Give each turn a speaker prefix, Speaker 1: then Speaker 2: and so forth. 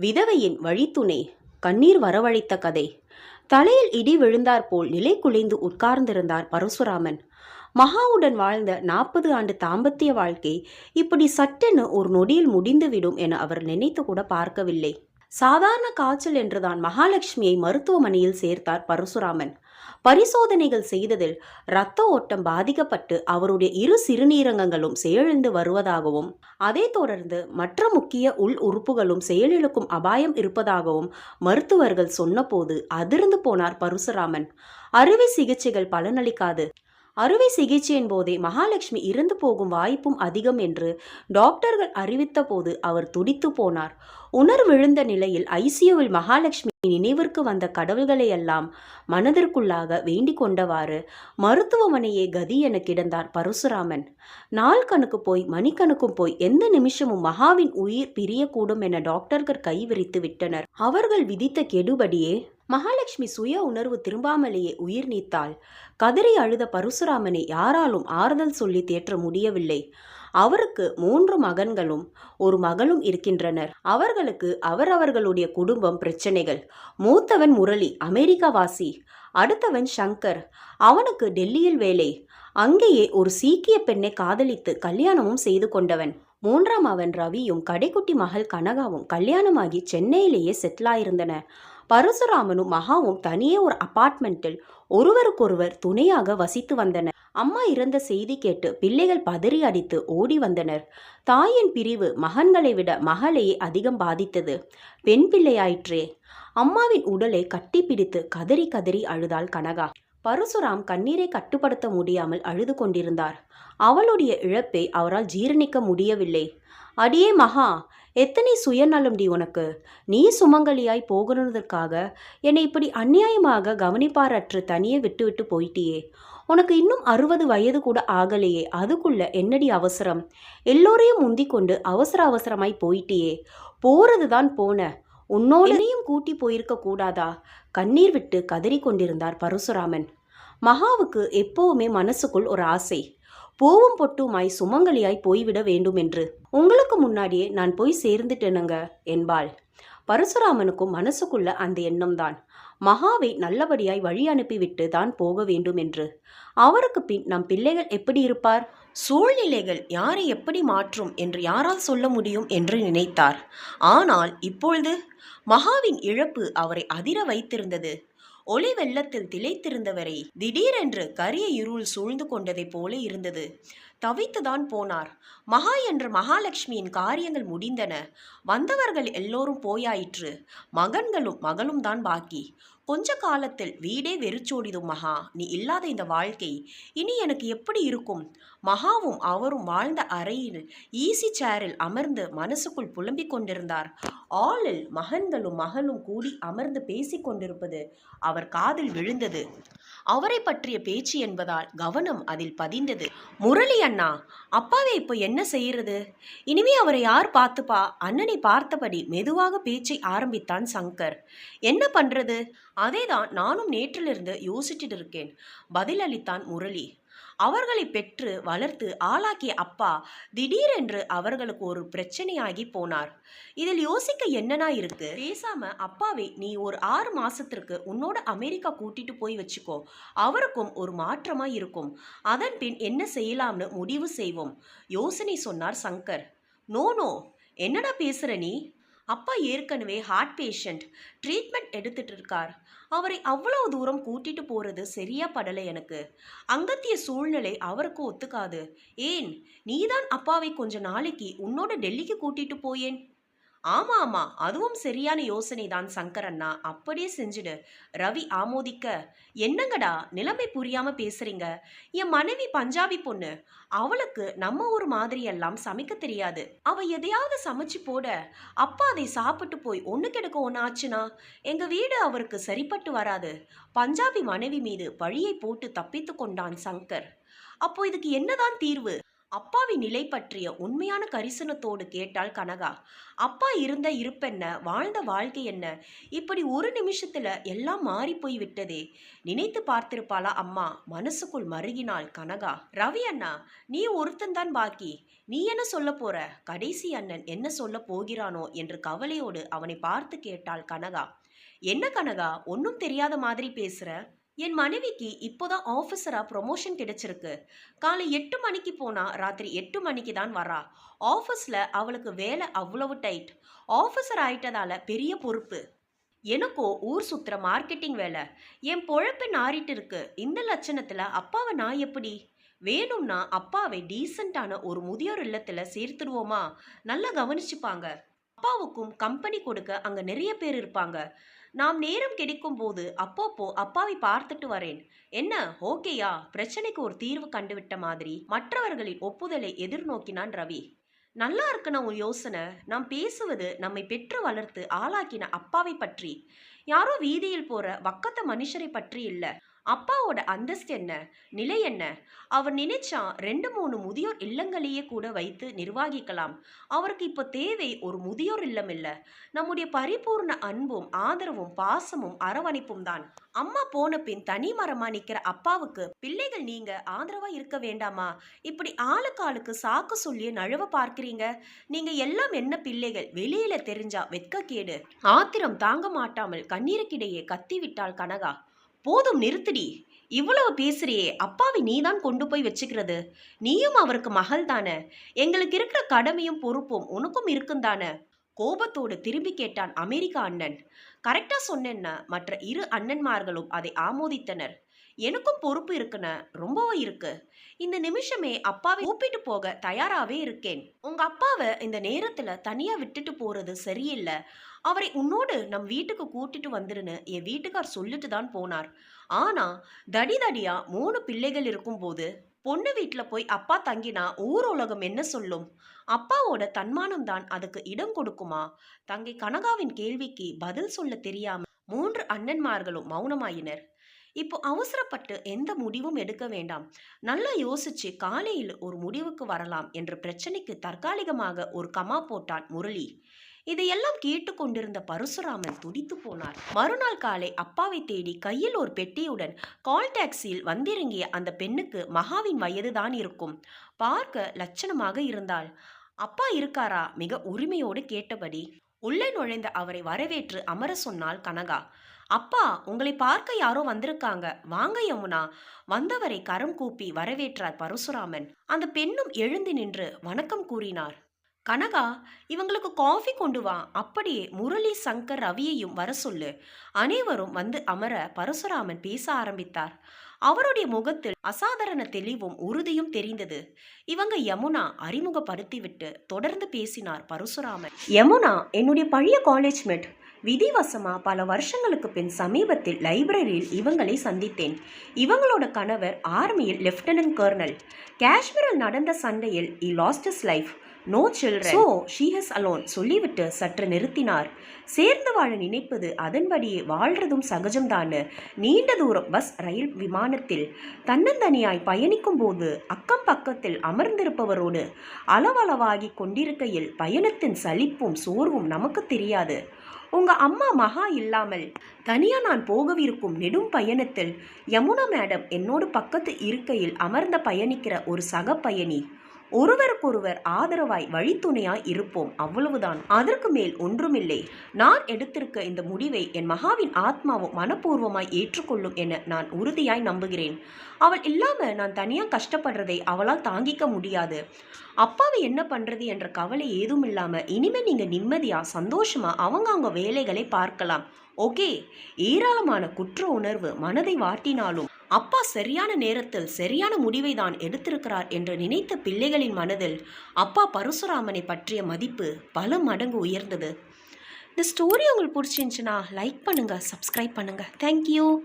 Speaker 1: விதவையின் வழித்துணை கண்ணீர் வரவழைத்த கதை. தலையில் இடி விழுந்தாற்போல் நிலை குலைந்து உட்கார்ந்திருந்தார் பரசுராமன். மகாவுடன் வாழ்ந்த நாற்பது ஆண்டு தாம்பத்திய வாழ்க்கை இப்படி சட்டென ஒரு நொடியில் முடிந்துவிடும் என அவர் நினைத்து கூட பார்க்கவில்லை. சாதாரண காய்ச்சல் என்றுதான் மகாலட்சுமியை மருத்துவமனையில் சேர்த்தார் பரசுராமன். பரிசோதனைகள் செய்ததில் இரத்த ஓட்டம் பாதிக்கப்பட்டு அவருடைய இரு சிறுநீரகங்களும் செயலிழந்து வருவதாகவும் அதைத் தொடர்ந்து மற்ற முக்கிய உள் உறுப்புகளும் செயலிழக்கும் அபாயம் இருப்பதாகவும் மருத்துவர்கள் சொன்னபோது அதிர்ந்து போனார் பரசுராமன். அறுவை சிகிச்சைகள் பலனளிக்காது. அறுவை சிகிச்சையின் போதே மகாலட்சுமி இறந்து போகும் வாய்ப்பும் அதிகம் என்று டாக்டர்கள் அறிவித்த போது அவர் துடித்து போனார். உணர்விழுந்த நிலையில் ஐசியூவில் மகாலட்சுமி நினைவிற்கு வந்த கடவுள்களையெல்லாம் மனதிற்குள்ளாக வேண்டிக் கொண்டவாறு மருத்துவமனையே கதி என கிடந்தார் பரசுராமன். நாள் கணக்கு போய் மணிக்கணக்கும் போய் எந்த நிமிஷமும் மகாவின் உயிர் பிரியக்கூடும் என டாக்டர்கள் கைவிரித்து விட்டனர். அவர்கள் விதித்த கெடுபடியே மகாலட்சுமி சுய உணர்வு திரும்பாமலேயே உயிர் நீத்தாள். கதறி அழுத பரசுராமனை யாராலும் ஆறுதல் சொல்லி தேற்ற முடியவில்லை. அவருக்கு மூன்று மகன்களும் ஒரு மகளும் இருக்கின்றனர். அவர்களுக்கு அவரவர்களுடைய குடும்பம் பிரச்சனைகள். மூத்தவன் முரளி அமெரிக்காவாசி. அடுத்தவன் சங்கர். அவனுக்கு டெல்லியில் வேலை. அங்கேயே ஒரு சீக்கிய பெண்ணை காதலித்து கல்யாணமும் செய்து கொண்டவன். மூன்றாம் அவன் ரவியும் கடைக்குட்டி மகள் கனகாவும் கல்யாணமாகி சென்னையிலேயே செட்டிலாயிருந்தன பரசுராமனும் மகாவும் தனியே ஒரு அபார்ட்மெண்ட்டில் ஒருவருக்கொருவர் துணையாக வசித்து வந்தனர். அம்மா இறந்த செய்தி கேட்டு பிள்ளைகள் பதறி அடித்து ஓடி வந்தனர். தாயின் பிரிவு மகன்களை விட மகளையே அதிகம் பாதித்தது. பெண் பிள்ளையாயிற்றே. அம்மாவின் உடலை கட்டிப்பிடித்து கதறி கதறி அழுதாள் கனகா. பரசுராம் கண்ணீரை கட்டுப்படுத்த முடியாமல் அழுது கொண்டிருந்தார். அவளுடைய இழப்பை அவரால் ஜீரணிக்க முடியவில்லை. அடியே மகா எத்தனை சுயநலம் டி உனக்கு? நீ சுமங்கலியாய் போகணுன்றதற்காக என்னை இப்படி அந்நியாயமாக கவனிப்பாரற்று தனியே விட்டுவிட்டு போயிட்டியே. உனக்கு இன்னும் அறுபது வயது கூட ஆகலையே அதுக்குள்ள என்னடி அவசரம்? எல்லோரையும் முந்திக் கொண்டு அவசர அவசரமாய் போயிட்டியே. போறது தான் போன உன்னோடனையும் கூட்டி போயிருக்க கூடாதா? கண்ணீர் விட்டு கதறி கொண்டிருந்தார் பரசுராமன். மகாவுக்கு எப்போவுமே மனசுக்குள் ஒரு ஆசை. பூவும் பொட்டுமாய் சுமங்கலியாய் போய்விட வேண்டும் என்று உங்களுக்கு முன்னாடியே நான் போய் சேர்ந்துட்டேனுங்க என்பாள். பரசுராமனுக்கும் மனசுக்குள்ள அந்த எண்ணம்தான். மகாவை நல்லபடியாய் வழி அனுப்பிவிட்டு தான் போக வேண்டும் என்று அவருக்கு பின் நம் பிள்ளைகள் எப்படி இருப்பார்? சூழ்நிலைகள் யாரை எப்படி மாற்றும் என்று யாரால் சொல்ல முடியும் என்று நினைத்தார். ஆனால் இப்பொழுது மகாவின் இழப்பு அவரை அதிர வைத்திருந்தது. ஒளி வெள்ளத்தில் திளைத்திருந்தவரை. திடீரென்று கரிய இருள் சூழ்ந்து கொண்டதைப் போல இருந்தது. தவித்துதான் போனார். மகா என்ற மகாலட்சுமியின் காரியங்கள் முடிந்தன. வந்தவர்கள் எல்லோரும் போயாயிற்று. மகன்களும் மகளும் தான் பாக்கி. கொஞ்ச காலத்தில் வீடே வெறிச்சோடிதும் மகா. நீ இல்லாத இந்த வாழ்க்கை இனி எனக்கு எப்படி இருக்கும்? மகாவும் அவரும் வாழ்ந்த அறையில் ஈசி சேரில் அமர்ந்து மனசுக்குள் புலம்பிக் கொண்டிருந்தார். ஆளில் மகன்களும் மகளும் கூடி அமர்ந்து பேசிக் கொண்டிருப்பது அவர் காதில் விழுந்தது. அவரை பற்றிய பேச்சு என்பதால் கவனம் அதில் பதிந்தது. முரளி அண்ணா அப்பாவை இப்போ என்ன செய்யறது? இனிமே அவரை யார் பார்த்துப்பா? அண்ணனை பார்த்தபடி மெதுவாக பேச்சை ஆரம்பித்தான் சங்கர். என்ன பண்றது? அதேதான் நானும் நேற்றிலிருந்து யோசிச்சுட்டு இருக்கேன். பதிலளித்தான் முரளி. அவர்களை பெற்று வளர்த்து ஆளாக்கிய அப்பா திடீரென்று அவர்களுக்கு ஒரு பிரச்சனையாகி போனார். இதில் யோசிக்க என்னனா இருக்கு? பேசாம அப்பாவை நீ ஒரு ஆறு மாசத்திற்கு உன்னோட அமெரிக்கா கூட்டிட்டு போய் வச்சுக்கோ. அவருக்கும் ஒரு மாற்றமா இருக்கும். அதன் பின் என்ன செய்யலாம்னு முடிவு செய்வோம். யோசனை சொன்னார் சங்கர். No no. என்னடா பேசுற நீ? அப்பா ஏற்கனவே ஹார்ட் பேஷண்ட் ட்ரீட்மெண்ட் எடுத்துட்டு இருக்கார் அவரை அவ்வளவு தூரம் கூட்டிட்டு போறது சரியா படலை எனக்கு. அங்கத்திய சூழ்நிலை அவருக்கு ஒத்துக்காது. ஏன்? நீதான் அப்பாவை கொஞ்ச நாளைக்கு உன்னோட டெல்லிக்கு கூட்டிட்டு போயேன். ஆமா ஆமா. அதுவும் சரியான யோசனை தான் சங்கர் அண்ணா அப்படியே செஞ்சுடு. ரவி ஆமோதிக்க என்னங்கடா? நிலைமை புரியாம பேசுறீங்க. என் மனைவி பஞ்சாபி பொண்ணு. அவளுக்கு நம்ம ஒரு மாதிரி எல்லாம் சமைக்க தெரியாது. அவ எதையாவது சமைச்சு போட. அப்பா அதை சாப்பிட்டு போய் ஒண்ணு கிடக்க ஒன்று ஆச்சுனா? எங்க வீடு அவருக்கு சரிப்பட்டு வராது. பஞ்சாபி மனைவி மீது பழியை போட்டு தப்பித்து கொண்டான் சங்கர். அப்போ இதுக்கு என்னதான் தீர்வு? அப்பாவின் நிலை பற்றிய உண்மையான கரிசனத்தோடு கேட்டாள் கனகா. அப்பா இருந்த இருப்பென்ன? வாழ்ந்த வாழ்க்கை என்ன? இப்படி ஒரு நிமிஷத்துல எல்லாம் மாறி போய் விட்டதே நினைத்து பார்த்திருப்பாளா அம்மா? மனசுக்குள் மருகினாள் கனகா. ரவி அண்ணா நீ ஒருத்தன்தான் பாக்கி. நீ என்ன சொல்ல போற? கடைசி அண்ணன் என்ன சொல்ல போகிறானோ என்று கவலையோடு அவனை பார்த்து கேட்டாள் கனகா. என்ன கனகா? ஒன்றும் தெரியாத மாதிரி பேசுற? என் மனைவிக்கு இப்போதான் ஆஃபீஸராக ப்ரொமோஷன் கிடைச்சிருக்கு. காலை எட்டு மணிக்கு போனால் ராத்திரி எட்டு மணிக்கு தான் வரா. ஆஃபீஸில் அவளுக்கு வேலை அவ்வளவு டைட் ஆஃபீஸர் ஆயிட்டதால பெரிய பொறுப்பு. எனக்கோ ஊர் சுற்றுற மார்க்கெட்டிங் வேலை. என் பொழப்பு நாரிட்டு இருக்கு. இந்த லட்சணத்தில் அப்பாவை நான் எப்படி? வேணும்னா அப்பாவை டீசெண்டான ஒரு முதியோர் இல்லத்தில் சேர்த்துடுவோமா? நல்லா கவனிச்சுப்பாங்க. அப்பாவுக்கும் கம்பெனி கொடுக்க அங்கே நிறைய பேர் இருப்பாங்க. நாம் நேரம் கிடைக்கும் போது அப்பப்போ அப்பாவை பார்த்துட்டு வரேன். என்ன ஓகேயா? பிரச்சனைக்கு ஒரு தீர்வு கண்டுவிட்ட மாதிரி மற்றவர்களின் ஒப்புதலை எதிர்நோக்கினான் ரவி. நல்லா இருக்குன உன் யோசனை. நாம் பேசுவது நம்மை பெற்று வளர்த்து ஆளாக்கின அப்பாவை பற்றி. யாரோ வீதியில் போற வக்கத்த மனுஷரை பற்றி இல்லை. அப்பாவோட அந்தஸ்து என்ன? நிலை என்ன? அவர் நினைச்சா ரெண்டு மூணு முதியோர் இல்லங்களையே கூட வைத்து நிர்வாகிக்கலாம். அவருக்கு இப்போ தேவை ஒரு முதியோர் இல்லம் இல்லை. நம்முடைய பரிபூர்ண அன்பும் ஆதரவும் பாசமும் அரவணைப்பும் தான். அம்மா போன பின் தனி மரமா நிக்கிற அப்பாவுக்கு பிள்ளைகள் நீங்க ஆதரவா இருக்க வேண்டாமா? இப்படி ஆளுக்கு ஆளுக்கு சாக்கு சொல்லி நழுவ பார்க்கிறீங்க? நீங்க எல்லாம் என்ன பிள்ளைகள்? வெளியில தெரிஞ்சா வெட்கக்கேடு. ஆத்திரம் தாங்க மாட்டாமல் கண்ணீருக்கிடையே கத்திவிட்டாள் கனகா. போதும் நிறுத்துடி. இவ்வளவு பேசுறியே அப்பாவை நீதான் கொண்டு போய் வச்சுக்கிறது. நீயும் அவருக்கு மகள் தானே. எங்களுக்கு இருக்கிற கடமையும் பொறுப்பும் உனக்கும் இருக்கும் தானே. கோபத்தோடு திரும்பி கேட்டான் அமெரிக்கா அண்ணன். கரெக்டா சொன்னேன்னா மற்ற இரு அண்ணன்மார்களும் அதை ஆமோதித்தனர். எனக்கும் பொறுப்பு இருக்குன்னு ரொம்பவும் இருக்கு. இந்த நிமிஷமே அப்பாவை கூப்பிட்டு போக தயாராகவே இருக்கேன். உங்க அப்பாவை இந்த நேரத்துல தனியா விட்டுட்டு போறது சரியில்லை. அவரை உன்னோடு நம் வீட்டுக்கு கூட்டிட்டு வந்துருன்னு என் வீட்டுக்கார் சொல்லிட்டு தான் போனார். ஆனா தடி தடியா மூணு பிள்ளைகள் இருக்கும்போது பொண்ணு வீட்டில் போய் அப்பா தங்கினா ஊர் உலகம் என்ன சொல்லும்? அப்பாவோட தன்மானம் தான் அதுக்கு இடம் கொடுக்குமா? தங்கை கனகாவின் கேள்விக்கு பதில் சொல்ல தெரியாம மூன்று அண்ணன்மார்களும் மௌனமாயினர். இப்போ அவசரப்பட்டு எந்த முடிவும் எடுக்க வேண்டாம். நல்லா யோசிச்சு காலையில் ஒரு முடிவுக்கு வரலாம் என்ற பிரச்சனைக்கு தற்காலிகமாக ஒரு கமா போட்டான் முரளி. இதையெல்லாம் கேட்டுக்கொண்டிருந்த பரசுராமன் துடித்து போனார். மறுநாள் காலை அப்பாவை தேடி கையில் ஒரு பெட்டியுடன் கால் டாக்ஸியில் வந்திறங்கிய அந்த பெண்ணுக்கு மகாவின் வயதுதான் இருக்கும். பார்க்க லட்சணமாக இருந்தாள். அப்பா இருக்காரா? மிக உரிமையோடு கேட்டபடி உள்ளே நுழைந்த அவரை வரவேற்று அமர சொன்னாள் கனகா. அப்பா உங்களை பார்க்க யாரோ வந்திருக்காங்க. வாங்க யமுனா. வந்தவரை கரம் கூப்பி வரவேற்றார் பரசுராமன். அந்த பெண்ணும் எழுந்து நின்று வணக்கம் கூறினார். கனகா இவங்களுக்கு காஃபி கொண்டு வா. அப்படியே முரளி சங்கர் ரவியையும் வர சொல்லு. அனைவரும் வந்து அமர பரசுராமன் பேச ஆரம்பித்தார். அவருடைய முகத்தில் அசாதாரண தெளிவும் உறுதியும் தெரிந்தது. இவங்க யமுனா அறிமுகப்படுத்திவிட்டு தொடர்ந்து பேசினார் பரசுராமன். யமுனா என்னுடைய பழைய காலேஜ் மேட் விதிவசமா பல வருஷங்களுக்கு பின் சமீபத்தில் லைப்ரரியில் இவங்களை சந்தித்தேன். இவங்களோட கணவர் ஆர்மியில் லெப்டினன்ட் கர்னல். காஷ்மீரில் நடந்த சண்டையில் he lost his life no children so she has alone சொல்லிவிட்டு சற்று நிறுத்தினார். சேர்ந்து வாழ நினைப்பது அதன்படியே வாழ்றதும் சகஜம்தான் நீண்ட தூரம் பஸ் ரயில் விமானத்தில் தன்னந்தனியாய் பயணிக்கும் போது அக்கம் பக்கத்தில் அமர்ந்திருப்பவரோடு அளவளவாகி கொண்டிருக்கையில் பயணத்தின் சலிப்பும் சோர்வும் நமக்கு தெரியாது. உங்க அம்மா மகா இல்லாமல் தனியா நான் போகவிருக்கும் நெடும் பயணத்தில் யமுனா மேடம் என்னோடு பக்கத்து இருக்கையில் அமர்ந்த பயணிக்கிற ஒரு சக பயணி ஒருவருக்கொருவர் ஆதரவாய் வழித்துணையாய் இருப்போம். அவ்வளவுதான். அதற்கு மேல் ஒன்றுமில்லை. நான் எடுத்திருக்க இந்த முடிவை என் மகாவின் ஆத்மாவும் மனப்பூர்வமாய் ஏற்றுக்கொள்ளும் என நான் உறுதியாய் நம்புகிறேன். அவள் இல்லாம நான் தனியா கஷ்டப்படுறதை அவளால் தாங்கிக்க முடியாது. அப்பாவை என்ன பண்றது என்ற கவலை ஏதும் இல்லாம இனிமே நீங்க நிம்மதியா சந்தோஷமா அவங்க அவங்க வேலைகளை பார்க்கலாம். ஓகே. ஏராளமான குற்ற உணர்வு மனதை வாட்டினாலும் அப்பா சரியான நேரத்தில் சரியான முடிவை தான் எடுத்திருக்கிறார் என்று நினைத்த பிள்ளைகளின் மனதில் அப்பா பரசுராமனை பற்றிய மதிப்பு பல மடங்கு உயர்ந்தது. இந்த ஸ்டோரி உங்களுக்கு பிடிச்சிருந்துச்சுன்னா லைக் பண்ணுங்கள் சப்ஸ்கிரைப் பண்ணுங்கள் தேங்க்யூ